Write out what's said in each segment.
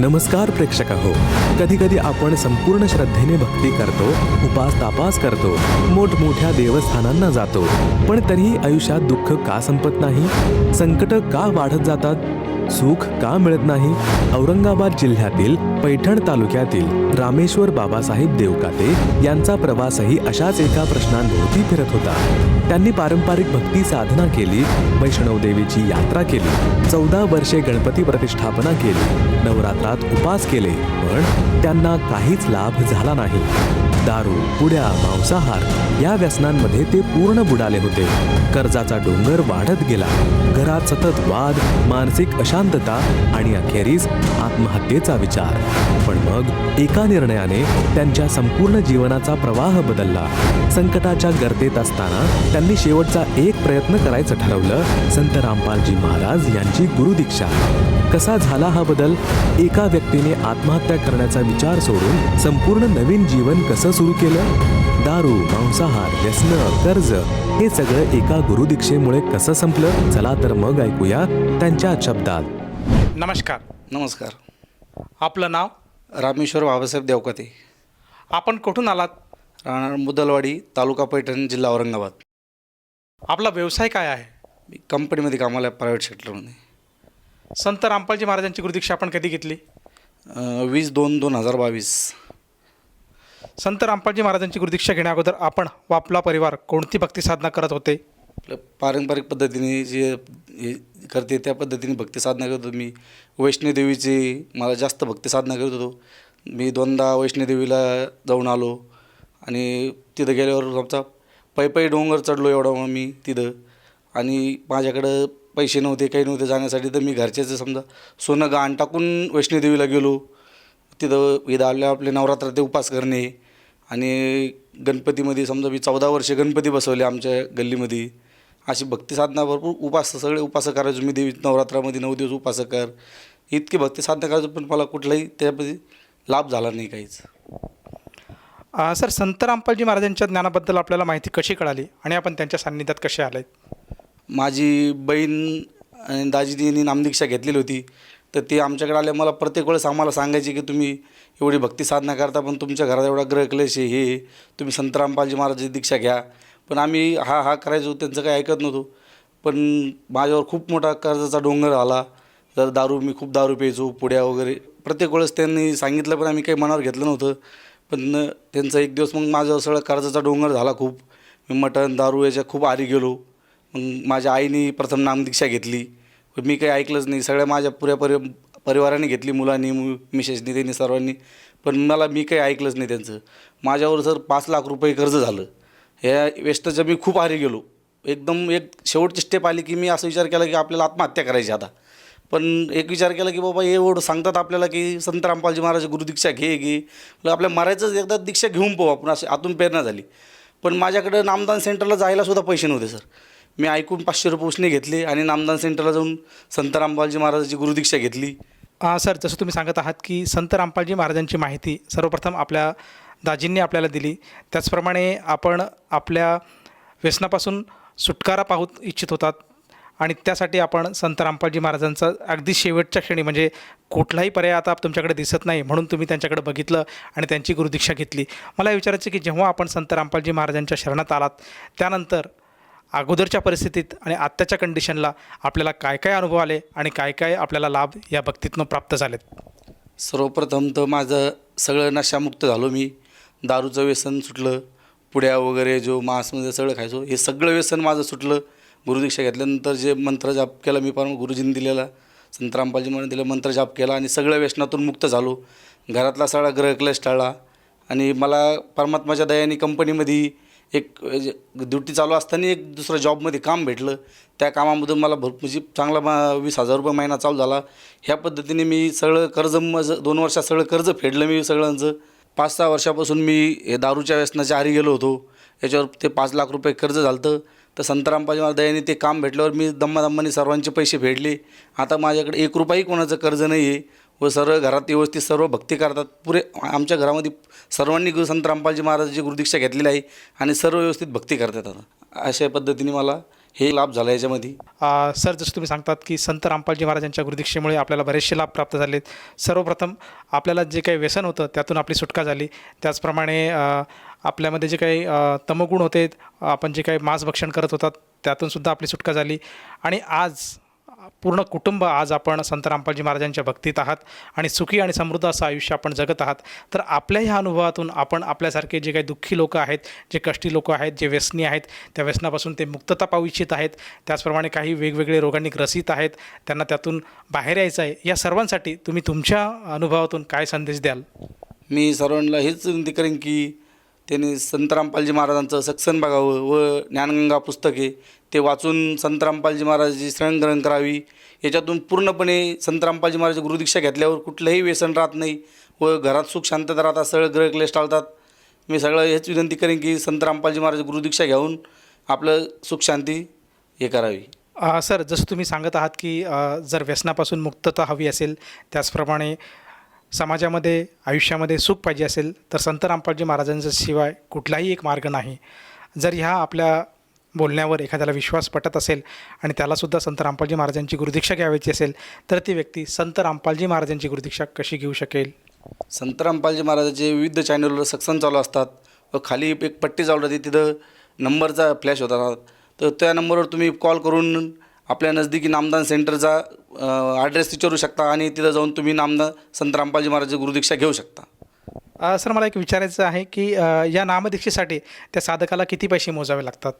नमस्कार प्रेक्षक हो कधी कधी आपण संपूर्ण श्रद्धेने भक्ती करतो उपास तापास करतो मोठमोठ्या देवस्थानांना जातो. पण तरीही आयुष्यात दुःख का संपत नाही? संकट का वाढत जातात? सुख का मिळत नाही? औरंगाबाद जिल्ह्यातील पैठण तालुक्यातील रामेश्वर बाबासाहेब देवकाते यांचा प्रवासही अशाच एका प्रश्नांभोवती फिरत होता. त्यांनी पारंपरिक भक्ती साधना केली वैष्णव देवीची यात्रा केली चौदा वर्षे गणपती प्रतिष्ठापना केली नवरात्रात उपास केले पण त्यांना काहीच लाभ झाला नाही. दारू पुड्या मांसाहार या व्यसनांमध्ये ते पूर्ण बुडाले होते. कर्जाचा डोंगर वाढत गेला. घरात सतत वाद मानसिक अशांतता आणि अखेरीस आत्महत्येचा विचार. पण मग एका निर्णयाने त्यांच्या संपूर्ण जीवनाचा प्रवाह बदलला. संकटाच्या गर्तेत असताना त्यांनी शेवटचा एक प्रयत्न करायचं ठरवलं. संत रामपालजी महाराज यांची गुरुदीक्षा कसा झाला हा बदल? एका व्यक्तीने आत्महत्या करण्याचा विचार सोडून संपूर्ण नवीन जीवन कसं सुरू केलं? दारू मांसाहार व्यसन कर्ज हे सगळं एका गुरुदीक्षेमुळे कसं संपलं? चला तर मग ऐकूया त्यांच्या शब्दात. नमस्कार. नमस्कार. आपलं नाव? रामेश्वर बाबासाहेब देवकाते. आपण कुठून आलात? राहणार मुदलवाडी तालुका पैठण जिल्हा औरंगाबाद. आपला व्यवसाय काय आहे? मी कंपनीमध्ये कामाला आहे प्रायव्हेट सेक्टरमध्ये संत रामपालजी महाराजांची गुरुदीक्षा आपण कधी घेतली? वीस दोन दोन हजार बावीस. संत रामपालजी महाराजांची गुरुदीक्षा घेण्या अगोदर आपण व आपला परिवार कोणती भक्ती साधना करत होते? पारंपरिक पद्धतीने जे हे करते त्या पद्धतीने भक्ती साधना करत होतो मी. वैष्णोदेवीची मला जास्त भक्ती साधना करत होतो. मी दोनदा वैष्णोदेवीला जाऊन आलो आणि तिथं गेल्यावर आमचा पै पै डोंगर चढलो एवढा मी तिथं. आणि माझ्याकडं पैसे नव्हते काही नव्हते जाण्यासाठी तर मी घरच्याचं समजा सोनं गाण टाकून वैष्णोदेवीला गेलो. तिथं इथं आल्या आपले नवरात्राचे उपास करणे आणि गणपतीमध्ये समजा मी चौदा वर्ष गणपती बसवले आमच्या गल्लीमध्ये. अशी भक्ती साधना भरपूर उपास सगळे उपास करायचो मी देवी नवरात्रामध्ये नऊ दिवस उपास कर. इतकी भक्ती साधना करायचो पण मला कुठलाही त्यामध्ये लाभ झाला नाही काहीच. सर संत रामपालजी महाराजांच्या ज्ञानाबद्दल आपल्याला माहिती कशी कळाली आणि आपण त्यांच्या सान्निध्यात कसे आले माझी बहीण आणि दाजीनी नामदीक्षा घेतलेली होती. तर ते आमच्याकडे आले मला प्रत्येक वेळेस आम्हाला सांगायचे की तुम्ही एवढी भक्ती साधना करता पण तुमच्या घरात एवढा ग्रह क्लेश आहे हे तुम्ही संत रामपालजी महाराजांची दीक्षा घ्या. पण आम्ही हा हा करायचो त्यांचं काही ऐकत नव्हतो. पण माझ्यावर खूप मोठा कर्जाचा डोंगर आला. तर दारू मी खूप दारू प्यायचो पुड्या वगैरे. प्रत्येक वेळेस त्यांनी सांगितलं पण आम्ही काही मनावर घेतलं नव्हतं. पण त्यांचा एक दिवस मग माझ्यावर सगळं कर्जाचा डोंगर झाला खूप. मी मटण दारू याच्या खूप आरी गेलो. मग माझ्या आईने प्रथम नामदीक्षा घेतली. मी काही ऐकलंच नाही. सगळ्या माझ्या पुऱ्या परि परिवाराने घेतली मुलांनी मिसेसनी त्यांनी सर्वांनी. पण मला मी काही ऐकलंच नाही त्यांचं. माझ्यावर सर पाच लाख रुपये कर्ज झालं ह्या वेस्टच्या मी खूप आरी गेलो. एकदम एक शेवटची स्टेप आली की मी असं विचार केला की आपल्याला आत्महत्या करायची आता. पण एक विचार केला की बाबा हे एवढं सांगतात आपल्याला की संत रामपालजी महाराज गुरुदीक्षा घे घे. आपल्या मरायचंच एकदा दीक्षा घेऊन पाहू आपण अशी आतून प्रेरणा झाली. पण माझ्याकडं नामदान सेंटरला जायला सुद्धा पैसे नव्हते सर. मी ऐकून पाचशे रुपये उसने घेतले आणि नामदान सेंटरला जाऊन संत रामपालजी महाराजांची गुरुदीक्षा घेतली. अ, सर जसं तुम्ही सांगत आहात की संत रामपालजी महाराजांची माहिती सर्वप्रथम आपल्या दाजींनी आपल्याला दिली. त्याचप्रमाणे आपण आपल्या व्यसनापासून सुटकारा पाहू इच्छित होतात आणि त्यासाठी आपण संत रामपालजी महाराजांचा अगदी शेवटच्या क्षणी म्हणजे कुठलाही पर्याय आता तुमच्याकडे दिसत नाही म्हणून तुम्ही त्यांच्याकडे बघितलं आणि त्यांची गुरुदीक्षा घेतली. मला हे विचारायचं की जेव्हा आपण संत रामपालजी महाराजांच्या शरणात आलात त्यानंतर अगोदरच्या परिस्थितीत आणि आत्ताच्या कंडिशनला आपल्याला काय काय अनुभव आले आणि काय काय आपल्याला लाभ या भक्तीतनं प्राप्त झालेत? सर्वप्रथम तर माझं सगळं नशामुक्त झालो मी. दारूचं व्यसन सुटलं. पुड्या वगैरे जो मांसमध्ये सगळं खायचो हे सगळं व्यसन माझं सुटलं. गुरुदीक्षा घेतल्यानंतर जे मंत्र जाप केला मी पण गुरुजींनी दिलेला संत रामपालजी म्हणून दिलं मंत्र जाप केला आणि सगळ्या व्यसनातून मुक्त झालो. घरातला सगळा ग्रहक्लेश टाळला आणि मला परमात्माच्या दयाने कंपनीमध्ये एक म्हणजे ड्युटी चालू असताना एक दुसरं जॉबमध्ये काम भेटलं. त्या कामामधून मला भरपूर म्हणजे चांगला मा- वीस हजार रुपये महिना चालू झाला. ह्या पद्धतीने मी सगळं कर्ज मज दोन वर्षात सगळं कर्ज फेडलं मी सगळ्यांचं. पाच सहा वर्षापासून मी हे दारूच्या व्यसनाच्या आरी गेलो होतो. याच्यावर ते पाच लाख रुपये कर्ज झालं होतं तर संतरामपाजी मला दयाने ते काम भेटल्यावर मी दम्मादम्माने सर्वांचे पैसे फेडले. आता माझ्याकडे एक रुपयाही कोणाचं कर्ज नाही आहे व सर्व घरात व्यवस्थित सर्व भक्ती करतात. पुरे आमच्या घरामध्ये सर्वांनी गुरु संत रामपालजी महाराजांची गुरुदीक्षा घेतलेली आहे आणि सर्व व्यवस्थित भक्ती करतात अशा पद्धतीने मला हे लाभ झाला याच्यामध्ये. सर जसं तुम्ही सांगतात की संत रामपालजी महाराजांच्या गुरुदीक्षेमुळे आपल्याला बरेचसे लाभ प्राप्त झाले सर्वप्रथम आपल्याला जे काही व्यसन होतं त्यातून आपली सुटका झाली. त्याचप्रमाणे आपल्यामध्ये जे काही तमगुण होते आपण जे काही मांसभक्षण करत होतात त्यातूनसुद्धा आपली सुटका झाली. आणि आज पूर्ण कुटुंब आज आपण संत रामपालजी महाराजांच्या भक्तीत आहात आणि सुखी आणि समृद्ध असं आयुष्य आपण जगत आहात. तर आपल्या ह्या अनुभवातून आपण आपल्यासारखे जे काही दुःखी लोक आहेत जे कष्टी लोक आहेत जे व्यसनी आहेत त्या व्यसनापासून ते मुक्तता पाहू इच्छित आहेत. त्याचप्रमाणे काही वेगवेगळे रोगांनी ग्रसित आहेत. त्यांना त्यातून बाहेर यायचं आहे. या सर्वांसाठी तुम्ही तुमच्या अनुभवातून काय संदेश द्याल? मी सर्वांना हेच विनंती करेन की त्यांनी संत रामपालजी महाराजांचं सक्सन बघावं व ज्ञानगंगा पुस्तके ते वाचून संत रामपालजी महाराजांची श्रवणग्रहण करावी. याच्यातून पूर्णपणे संत रामपालजी महाराज गुरुदीक्षा घेतल्यावर कुठलंही व्यसन राहत नाही व घरात सुख शांतता राहतात सगळं ग्रह क्लेश टाळतात. मी सगळं हेच विनंती करेन की संत रामपालजी महाराज गुरुदीक्षा घेऊन आपलं सुख शांती हे करावी. सर जसं तुम्ही सांगत आहात की जर व्यसनापासून मुक्तता हवी असेल त्याचप्रमाणे समाजामध्ये आयुष्यामध्ये सुख पाहिजे असेल तर संत रामपालजी महाराजांच्या शिवाय कुठलाही एक मार्ग नाही. जर ह्या आपल्या बोलण्यावर एखाद्याला विश्वास पटत असेल आणि त्यालासुद्धा संत रामपालजी महाराजांची गुरुदीक्षा घ्यावयाची असेल तर ती व्यक्ती संत रामपालजी महाराजांची गुरुदीक्षा कशी घेऊ शकेल? संत रामपालजी महाराजांचे विविध चॅनलवर सत्संग चालू असतात व खाली एक पट्टी चालू राहते तिथं नंबरचा फ्लॅश होता तर त्या नंबरवर तुम्ही कॉल करून आपल्या नजदिकी नामदान सेंटरचा ॲड्रेस विचारू शकता आणि तिथं जाऊन तुम्ही नामदान संत रामपालजी महाराजाची गुरुदीक्षा घेऊ शकता. अ, सर मला एक विचारायचं आहे की अ, या नामदीक्षेसाठी त्या साधकाला किती पैसे मोजावे लागतात?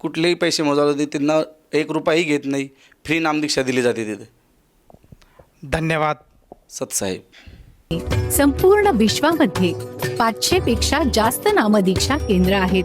कुठलेही पैसे मोजावे लागते त्यांना एक रुपयाही घेत नाही. फ्री नामदीक्षा दिली जाते तिथे. धन्यवाद. सतसाहेब संपूर्ण विश्वामध्ये पाचशे पेक्षा जास्त नामदीक्षा केंद्र आहेत.